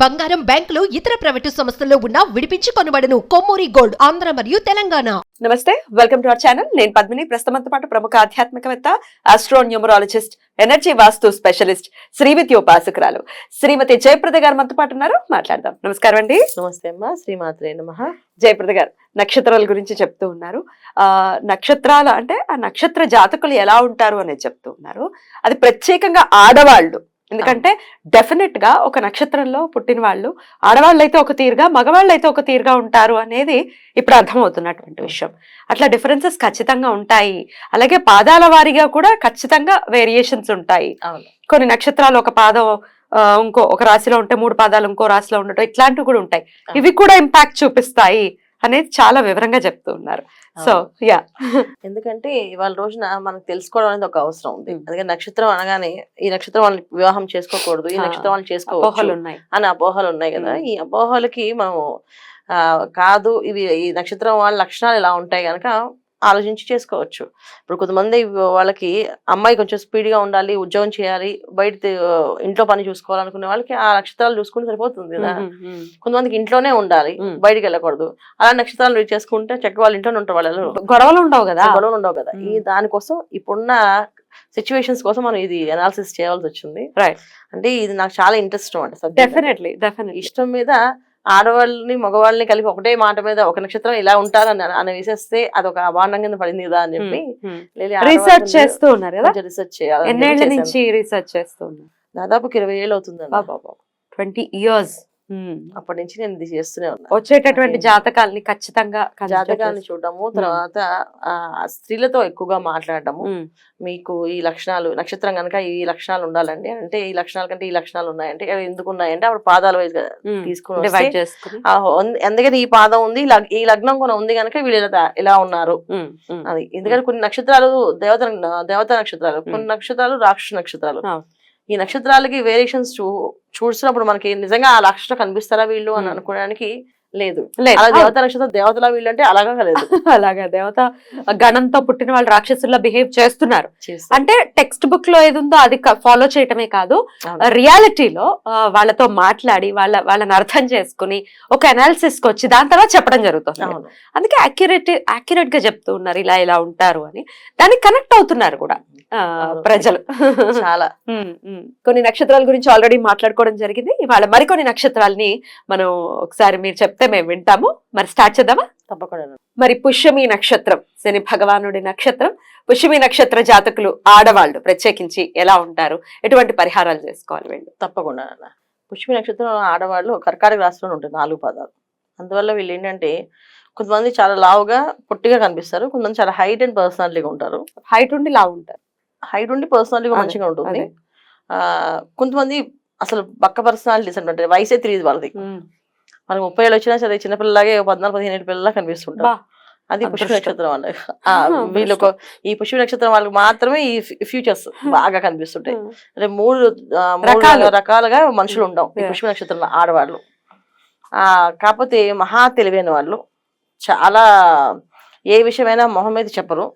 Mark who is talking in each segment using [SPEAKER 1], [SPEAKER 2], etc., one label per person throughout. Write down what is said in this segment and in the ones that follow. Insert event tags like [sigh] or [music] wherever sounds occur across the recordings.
[SPEAKER 1] బంగారం బ్యాంకులు ఇతర ప్రైవేటు సంస్థల్లో ఉన్న విడిపించి కొనబడను. కొమ్మూరి గోల్డ్ ఆంధ్ర మరియు తెలంగాణ.
[SPEAKER 2] నమస్తే వెల్కమ్ టు అవర్ ఛానల్. నేను పద్మిని ప్రస్తుతంతో పాటు ప్రముఖ ఆధ్యాత్మికవేత్త astro numerologist energy vastu specialist Srividya ఉపాసకురాలు Shrimati Jayaprada garu మనతో పాటు ఉన్నారు. మాట్లాడదాం. నమస్కారం అండి.
[SPEAKER 3] నమస్తే అమ్మా శ్రీమాత్రే నమ.
[SPEAKER 2] జయప్రద గారు నక్షత్రాల గురించి చెప్తూ ఉన్నారు. ఆ నక్షత్రాలు అంటే ఆ నక్షత్ర జాతకులు ఎలా ఉంటారు అనేది చెప్తూ ఉన్నారు. అది ప్రత్యేకంగా ఆడవాళ్ళు ఎందుకంటే డెఫినెట్గా ఒక నక్షత్రంలో పుట్టిన వాళ్ళు ఆడవాళ్ళు అయితే ఒక తీరుగా మగవాళ్ళు అయితే ఒక తీరుగా ఉంటారు అనేది ఇప్పుడు అర్థమవుతున్నటువంటి విషయం. అట్లా డిఫరెన్సెస్ ఖచ్చితంగా ఉంటాయి. అలాగే పాదాల వారీగా కూడా ఖచ్చితంగా వేరియేషన్స్ ఉంటాయి. కొన్ని నక్షత్రాలు ఒక పాదం ఇంకో ఒక రాశిలో ఉంటే మూడు పాదాలు ఇంకో రాశిలో ఉండటం ఇట్లాంటివి కూడా ఉంటాయి. ఇవి కూడా ఇంపాక్ట్ చూపిస్తాయి. అనేది చాలా వివరంగా చెప్తూ ఉన్నారు. So yeah.
[SPEAKER 3] ఎందుకంటే ఇవాళ రోజున మనకు తెలుసుకోవడం అనేది ఒక అవసరం ఉంది. అందుకే నక్షత్రం అనగానే ఈ నక్షత్రం వాళ్ళని వివాహం చేసుకోకూడదు ఈ నక్షత్రం వాళ్ళని
[SPEAKER 2] అపోహలు
[SPEAKER 3] చేసుకోవచ్చు
[SPEAKER 2] ఉన్నాయి.
[SPEAKER 3] అని అపోహలు ఉన్నాయి కదా. ఈ అపోహలకి మనం ఆ, కాదు ఇవి ఈ నక్షత్రం వాళ్ళ లక్షణాలు ఇలా ఉంటాయి కనుక ఆలోచించి చేసుకోవచ్చు ఇప్పుడు కొంతమంది వాళ్ళకి అమ్మాయి కొంచెం speed గా ఉండాలి ఉద్యోగం చేయాలి బయట ఇంట్లో పని చూసుకోవాలనుకునే వాళ్ళకి ఆ నక్షత్రాలు చూసుకుంటే సరిపోతుంది కదా కొంతమందికి ఇంట్లోనే ఉండాలి. బయటికి వెళ్ళకూడదు అలా నక్షత్రాలు రీచ్ చేసుకుంటే చక్కగా వాళ్ళ ఇంట్లోనే ఉంటారు వాళ్ళు.
[SPEAKER 2] గొడవలు ఉండవు కదా
[SPEAKER 3] గొడవలు ఉండవు కదా ఈ. దానికోసం ఇప్పుడున్న సిచ్యువేషన్స్ కోసం మనం ఇది అనాలిసిస్ చేయాల్సి వచ్చింది
[SPEAKER 2] Right.
[SPEAKER 3] అంటే ఇది నాకు చాలా ఇంట్రెస్ట్ అనమాట subject.
[SPEAKER 2] డెఫినెట్లీ డెఫినెట్లీ
[SPEAKER 3] ఇష్టం మీద ఆడవాళ్ళని మగవాళ్ళని కలిపి ఒకటే మాట మీద ఒక నక్షత్రం ఇలా ఉంటారని అని వేసేస్తే అది ఒక అభాండం కింద పడింది కదా అని చెప్పి
[SPEAKER 2] రీసెర్చ్ చేస్తూ ఉన్నారు కదా?
[SPEAKER 3] రీసెర్చ్ చేయాలి
[SPEAKER 2] ఎన్నేళ్ళ నుంచి రీసెర్చ్ చేస్తూ ఉన్నారు?
[SPEAKER 3] దాదాపు ఇరవై ఏళ్ళు అవుతుంది
[SPEAKER 2] ట్వంటీ ఇయర్స్
[SPEAKER 3] అప్పటి నుంచి నేను ఇది చేస్తూనే ఉన్నా.
[SPEAKER 2] వచ్చేటటువంటి. జాతకాల్ని ఖచ్చితంగా
[SPEAKER 3] జాతకాన్ని
[SPEAKER 2] చేస్తూ-
[SPEAKER 3] చూడడము తర్వాత ఆ, స్త్రీలతో ఎక్కువగా మాట్లాడడము.
[SPEAKER 2] ఉమ్,
[SPEAKER 3] మీకు ఈ లక్షణాలు నక్షత్రం కనుక ఈ లక్షణాలు ఉండాలండి. అంటే ఈ లక్షణాల కంటే ఈ లక్షణాలు ఉన్నాయంటే అవి ఎందుకు ఉన్నాయంటే అప్పుడు పాదాల వైజ్ తీసుకుని ఎందుకంటే ఈ పాదం ఉంది ఈ లగ్- ఈ లగ్నం కూడా ఉంది కనుక వీళ్ళు ఇలా ఉన్నారు. అది. ఎందుకంటే కొన్ని నక్షత్రాలు దేవత దేవత నక్షత్రాలు. కొన్ని నక్షత్రాలు రాక్షస నక్షత్రాలు. ఈ నక్షత్రాలకి వేరియేషన్స్ చూ చూసినప్పుడు మనకి నిజంగా ఆ లక్షణం కనిపిస్తారా వీళ్ళు అని. అనుకోవడానికి లేదు. దేవత నక్షత్రం దేవతలా వీళ్ళు అంటే అలాగా లేదు [laughs]
[SPEAKER 2] అలాగా దేవత గణంతో పుట్టిన వాళ్ళు రాక్షసుల్లా బిహేవ్ చేస్తున్నారు. అంటే టెక్స్ట్ బుక్లో ఏది ఉందో అది ఫాలో చేయటమే కాదు. రియాలిటీలో వాళ్ళతో మాట్లాడి వాళ్ళ వాళ్ళని అర్థం చేసుకుని ఒక అనాలిసిస్కి వచ్చి దాని తర్వాత చెప్పడం జరుగుతుంది. అందుకే అక్యురేట్ అక్యురేట్గా చెప్తూ ఉన్నారు ఇలా ఇలా ఉంటారు అని. దానికి కనెక్ట్ అవుతున్నారు కూడా. ప్రజలు.
[SPEAKER 3] చాలా. [laughs]
[SPEAKER 2] కొన్ని నక్షత్రాల గురించి ఆల్రెడీ మాట్లాడుకోవడం జరిగింది. ఇవాళ మరికొన్ని నక్షత్రాలని మనం ఒకసారి మీరు చెప్తే మేము వింటాము. మరి స్టార్ట్ చేద్దామా?
[SPEAKER 3] తప్పకుండా.
[SPEAKER 2] మరి పుష్యమి నక్షత్రం శని భగవానుడి నక్షత్రం. పుష్యమి నక్షత్ర జాతకులు ఆడవాళ్ళు ప్రత్యేకించి ఎలా ఉంటారు? ఎటువంటి పరిహారాలు చేసుకోవాలి వీళ్ళు?
[SPEAKER 3] తప్పకుండా నాన్న. పుష్పి నక్షత్రం ఆడవాళ్ళు కర్కాటక రాశిలో ఉంటుంది నాలుగు పదాలు. అందువల్ల వీళ్ళు ఏంటంటే కొంతమంది చాలా లావుగా పొట్టిగా కనిపిస్తారు. కొంతమంది చాలా హైట్ అండ్ పర్సనాలిటీగా ఉంటారు.
[SPEAKER 2] హైట్ ఉండి లా ఉంటారు.
[SPEAKER 3] హైట్ ఉండి పర్సనాలిటీగా మంచిగా ఉంటుంది. కొంతమంది అసలు పక్క పర్సనాలిటీస్ అంటే వయసే తెలియదు వాళ్ళది. మనకి ముప్పై ఏళ్ళు వచ్చినా సరే చిన్నపిల్లలాగే పద్నాలుగు పదిహేను ఏళ్ళ పిల్లలా కనిపిస్తుంటారు. అది పుష్ప. నక్షత్రం వాళ్ళ
[SPEAKER 2] ఆహా,
[SPEAKER 3] వీళ్ళకు ఈ పుష్ప నక్షత్రం వాళ్ళకి మాత్రమే ఈ ఫ్యూచర్స్ బాగా కనిపిస్తుంటాయి. అంటే మూడు మూడు
[SPEAKER 2] రకాలు.
[SPEAKER 3] రకాలుగా మనుషులు ఉండవు ఈ. పుష్ప నక్షత్రంలో ఆడవాళ్ళు. ఆ కాకపోతే మహా తెలివైన వాళ్ళు చాలా ఏ విషయమైనా మొహం మీద చెప్పరు.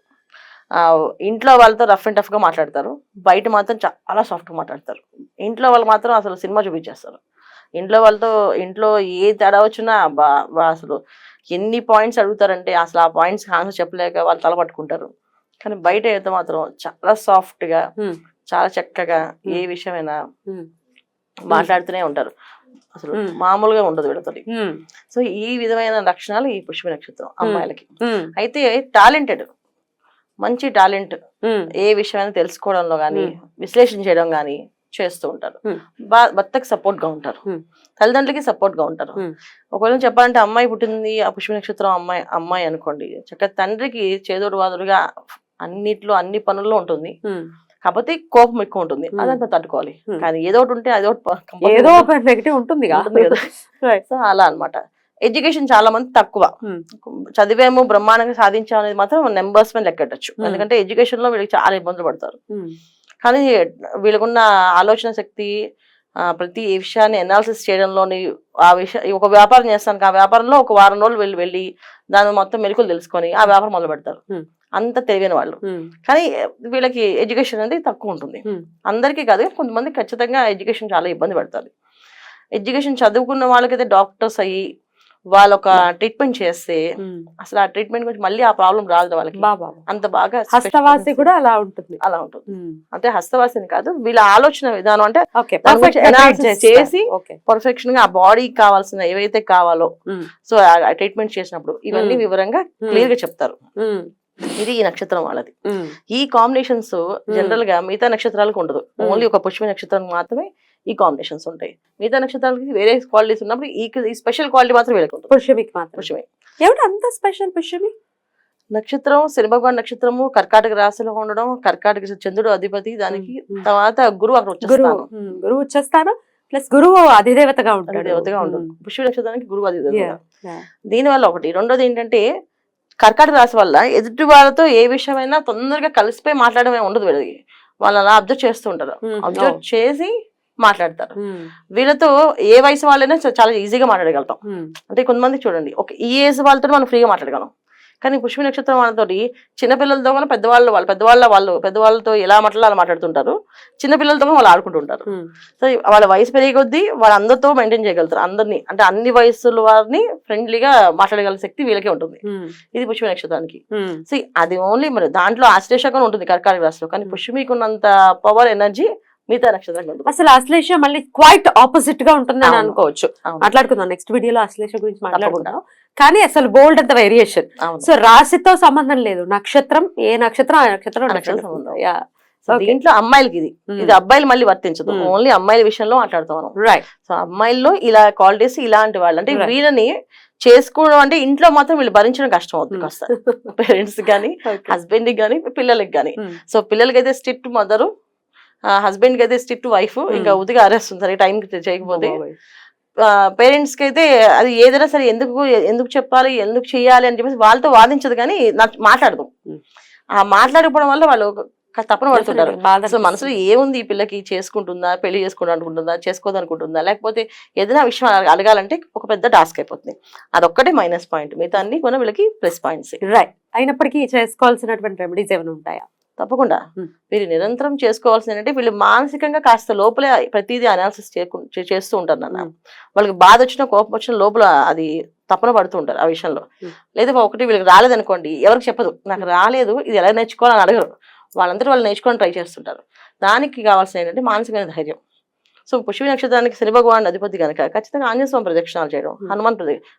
[SPEAKER 3] ఆ, ఇంట్లో వాళ్ళతో రఫ్ అండ్ టఫ్గా మాట్లాడతారు. బయట మాత్రం చాలా సాఫ్ట్గా మాట్లాడతారు. ఇంట్లో వాళ్ళు మాత్రం అసలు సినిమా చూపించేస్తారు. ఇంట్లో వాళ్ళతో ఇంట్లో ఏ తేడా వచ్చినా అసలు ఎన్ని పాయింట్స్ అడుగుతారంటే అసలు ఆ పాయింట్స్ ఆన్సర్ చెప్పలేక వాళ్ళు తల పట్టుకుంటారు కానీ బయట అయితే మాత్రం చాలా
[SPEAKER 2] సాఫ్ట్గా.
[SPEAKER 3] చాలా చక్కగా ఏ. విషయమైనా. మాట్లాడుతూనే ఉంటారు అసలు. మామూలుగా ఉండదు వీళ్ళతో
[SPEAKER 2] ఉమ్.
[SPEAKER 3] సో ఈ విధమైన లక్షణాలు ఈ పుష్ప నక్షత్రం అమ్మాయిలకి. అయితే టాలెంటెడ్ మంచి టాలెంట్. ఏ విషయమైనా తెలుసుకోవడంలో కానీ. విశ్లేషణ చేయడం కానీ చేస్తూ ఉంటారు భర్తకి సపోర్ట్గా ఉంటారు. తల్లిదండ్రులకి సపోర్ట్గా ఉంటారు. ఒకవేళ చెప్పాలంటే అమ్మాయి పుట్టింది ఆ పుష్ప నక్షత్రం అమ్మాయి అమ్మాయి అనుకోండి చక్కగా తండ్రికి చేదోడు వాదుడుగా అన్నిట్లో అన్ని పనుల్లో ఉంటుంది. కాకపోతే కోపం ఎక్కువ ఉంటుంది. అదంతా తట్టుకోవాలి. కానీ ఏదో ఒకటి ఉంటే అదో
[SPEAKER 2] ఏదో నెగిటివ్ ఉంటుంది. [laughs]
[SPEAKER 3] సో అలా అన్నమాట ఎడ్యుకేషన్ చాలా మంది తక్కువ. చదివేమో బ్రహ్మాండంగా సాధించాం అనేది మాత్రం నెంబర్స్ మీద లెక్కట్టచ్చు. ఎందుకంటే ఎడ్యుకేషన్లో వీళ్ళకి చాలా ఇబ్బందులు పడతారు. కానీ వీళ్ళకున్న ఆలోచన శక్తి ప్రతి విషయాన్ని ఎనాలిసిస్ చేయడంలోని ఆ విషయం ఒక వ్యాపారం చేస్తాను ఆ వ్యాపారంలో ఒక వారం రోజులు వెళ్ళి వెళ్ళి దాని మొత్తం మెరుకులు తెలుసుకొని ఆ వ్యాపారం మొదలు పెడతారు. అంత తెలివైన వాళ్ళు. కానీ వీళ్ళకి ఎడ్యుకేషన్ అనేది తక్కువ ఉంటుంది. అందరికీ కాదు కొంతమంది ఖచ్చితంగా ఎడ్యుకేషన్ చాలా ఇబ్బంది పడతారు ఎడ్యుకేషన్ చదువుకున్న వాళ్ళకైతే డాక్టర్స్ అయ్యి వాళ్ళ ఒక ట్రీట్మెంట్ చేస్తే అసలు ఆ ట్రీట్మెంట్ గురించి మళ్ళీ ఆ ప్రాబ్లం రాదు వాళ్ళకి.
[SPEAKER 2] బాబా
[SPEAKER 3] అంత బాగా
[SPEAKER 2] హస్తవాసి కూడా అలా ఉంటుంది.
[SPEAKER 3] అలా ఉంటుంది. అంటే హస్తవాసిని కాదు వీళ్ళ ఆలోచన విధానం అంటే చేసి పర్ఫెక్షన్గా ఆ బాడీకి కావాల్సిన ఏవైతే కావాలో. సో ట్రీట్మెంట్ చేసినప్పుడు ఇవన్నీ. వివరంగా క్లియర్గా చెప్తారు. ఇది ఈ నక్షత్రం వాళ్ళది. ఈ కాంబినేషన్స్ జనరల్గా మిగతా నక్షత్రాలకు ఉండదు. ఓన్లీ ఒక పుష్ప నక్షత్రం మాత్రమే ఈ కాంబినేషన్స్ ఉంటాయి. మిగతా నక్షత్రాలకి వేరే క్వాలిటీస్ ఉన్నప్పుడు ఈ ఈ స్పెషల్ క్వాలిటీ మాత్రం వీళ్ళకి ఉంటుంది.
[SPEAKER 2] పుష్యమికి మాత్రం
[SPEAKER 3] పుష్యమి.
[SPEAKER 2] అంత స్పెషల్ పుష్యమి?
[SPEAKER 3] నక్షత్రం శని భగవాన్ నక్షత్రము కర్కాటక రాశిలో ఉండడం కర్కాటక చంద్రుడు అధిపతి దానికి. తర్వాత గురువు అక్కడ
[SPEAKER 2] గురువు గురువు వచ్చేస్తాను ప్లస్ గురువు అధిదేవతగా ఉంటాడు.
[SPEAKER 3] దేవతగా. పుష్ప నక్షత్రానికి గురువు అధిపతి
[SPEAKER 2] Yeah, yeah.
[SPEAKER 3] దీని వల్ల ఒకటి రెండోది ఏంటంటే కర్కాటక రాశి వల్ల ఎదుటి వాళ్ళతో ఏ విషయమైనా తొందరగా కలిసిపోయి మాట్లాడమే ఉండదు వీళ్ళకి. వాళ్ళు అలా అబ్జర్వ్ చేస్తూ ఉంటారు. అబ్జర్వ్. చేసి మాట్లాడతారు. వీళ్ళతో ఏ వయసు వాళ్ళైనా చాలా ఈజీగా మాట్లాడగలుగుతాం. అంటే కొంతమంది చూడండి ఒక ఈ ఏజ్ వాళ్ళతో మనం ఫ్రీగా మాట్లాడగలం. కానీ పుష్ప నక్షత్రం వాళ్ళతోటి చిన్నపిల్లలతో కూడా పెద్దవాళ్ళు వాళ్ళు పెద్దవాళ్ళ వాళ్ళు పెద్దవాళ్ళతో ఎలా మాట్లాడాలో అలా మాట్లాడుతుంటారు. చిన్నపిల్లలతో కూడా వాళ్ళు ఆడుకుంటుంటారు. సో వాళ్ళ వయసు పెరిగే కొద్దీ వాళ్ళందరితో మెయింటైన్ చేయగలుగుతారు. అందరినీ అంటే అన్ని వయసుల వారిని ఫ్రెండ్లీగా మాట్లాడగల శక్తి వీళ్ళకే ఉంటుంది. ఇది పుష్ప నక్షత్రానికి. సో అది ఓన్లీ మరి దాంట్లో ఆశ్లేషకం ఉంటుంది కర్కాటక రాశిలో. కానీ పుష్పమికి ఉన్నంత పవర్ ఎనర్జీ మిగతా నక్షత్రానికి ఉంటుంది
[SPEAKER 2] అసలు అశ్లేష మళ్ళీ క్వైట్ ఆపోజిట్గా ఉంటుందని. అనుకోవచ్చు. మాట్లాడుకుందాం. నెక్స్ట్ వీడియోలో అశ్లేష గురించి మాట్లాడుకుందాం. కానీ అసలు బోల్డ్ అంత వేరియేషన్. సో రాశితో సంబంధం లేదు. నక్షత్రం ఏ నక్షత్రం ఆ నక్షత్రం
[SPEAKER 3] నక్షత్రం
[SPEAKER 2] నక్షత్రం.
[SPEAKER 3] దీంట్లో అమ్మాయిలకి ఇది. ఇది అబ్బాయిలు మళ్ళీ వర్తించదు.
[SPEAKER 2] Hmm.
[SPEAKER 3] ఓన్లీ అమ్మాయిల విషయంలో మాట్లాడుతాం మనం
[SPEAKER 2] రైట్
[SPEAKER 3] సో అమ్మాయిల్లో ఇలా క్వాలిటీస్ ఇలాంటి వాళ్ళు. అంటే. వీళ్ళని చేసుకోవడం అంటే ఇంట్లో మాత్రం వీళ్ళు భరించడం కష్టం అవుతుంది
[SPEAKER 2] Hmm.
[SPEAKER 3] కాస్త. పేరెంట్స్ కానీ హస్బెండ్కి కానీ పిల్లలకి కానీ
[SPEAKER 2] Hmm.
[SPEAKER 3] సో పిల్లలకి అయితే స్ట్రిక్ట్ మదరు హస్బెండ్ అయితే స్ట్రిక్ట్ వైఫ్ ఇంకా
[SPEAKER 2] Hmm.
[SPEAKER 3] ఉదిగా అరేస్తుంది సరే టైం చేయకపోతే. పేరెంట్స్కి అయితే అది ఏదైనా సరే ఎందుకు ఎందుకు చెప్పాలి ఎందుకు చేయాలి అని చెప్పేసి వాళ్ళతో వాదించదు కానీ మాట్లాడదు.
[SPEAKER 2] Hmm.
[SPEAKER 3] ఆ మాట్లాడకపోవడం వల్ల వాళ్ళు తపన పడుతుంటారు. అసలు మనసులో ఏముంది ఈ పిల్లకి చేసుకుంటుందా పెళ్ళి చేసుకుంటా అనుకుంటుందా చేసుకోదు అనుకుంటుందా లేకపోతే ఏదైనా విషయం అడగ- అడగాలంటే ఒక పెద్ద టాస్క్ అయిపోతుంది. అదొక్కటే మైనస్ పాయింట్ మిగతా అన్ని కూడా వీళ్ళకి ప్లస్ పాయింట్స్
[SPEAKER 2] రైట్ అయినప్పటికీ చేసుకోవాల్సినటువంటి రెమెడీస్ ఏమైనా ఉంటాయా?
[SPEAKER 3] తప్పకుండా. వీళ్ళు నిరంతరం చేసుకోవాల్సింది ఏంటంటే వీళ్ళు మానసికంగా కాస్త లోపలే ప్రతిదీ అనాలిసిస్ చేస్తూ ఉంటారు నాన్న. వాళ్ళకి బాధ వచ్చినా కోపం వచ్చినా లోపల అది తపన పడుతూ ఉంటారు ఆ విషయంలో. లేదా ఒకటి వీళ్ళకి రాలేదనుకోండి ఎవరికి చెప్పదు. నాకు రాలేదు ఇది ఎలా నేర్చుకోవాలని అడగరు. వాళ్ళందరూ వాళ్ళు నేర్చుకోవడానికి ట్రై చేస్తుంటారు. దానికి కావాల్సిన ఏంటంటే మానసికమైన ధైర్యం. సో పుష్పి నక్షత్రానికి శని భగవాన్ అధిపతి కనుక ఖచ్చితంగా ఆంజనేయ స్వామి ప్రదక్షిణాలు చేయడం
[SPEAKER 2] Hmm.
[SPEAKER 3] హనుమాన్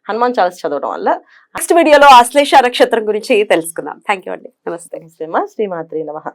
[SPEAKER 3] హనుమాన్ చాలీస చదవడం వల్ల
[SPEAKER 2] నెక్స్ట్ వీడియోలో అశ్లేష నక్షత్రం గురించి తెలుసుకుందాం. థ్యాంక్ యూ అండి. నమస్తే.
[SPEAKER 3] శ్రీమా శ్రీమాత్రి నమ.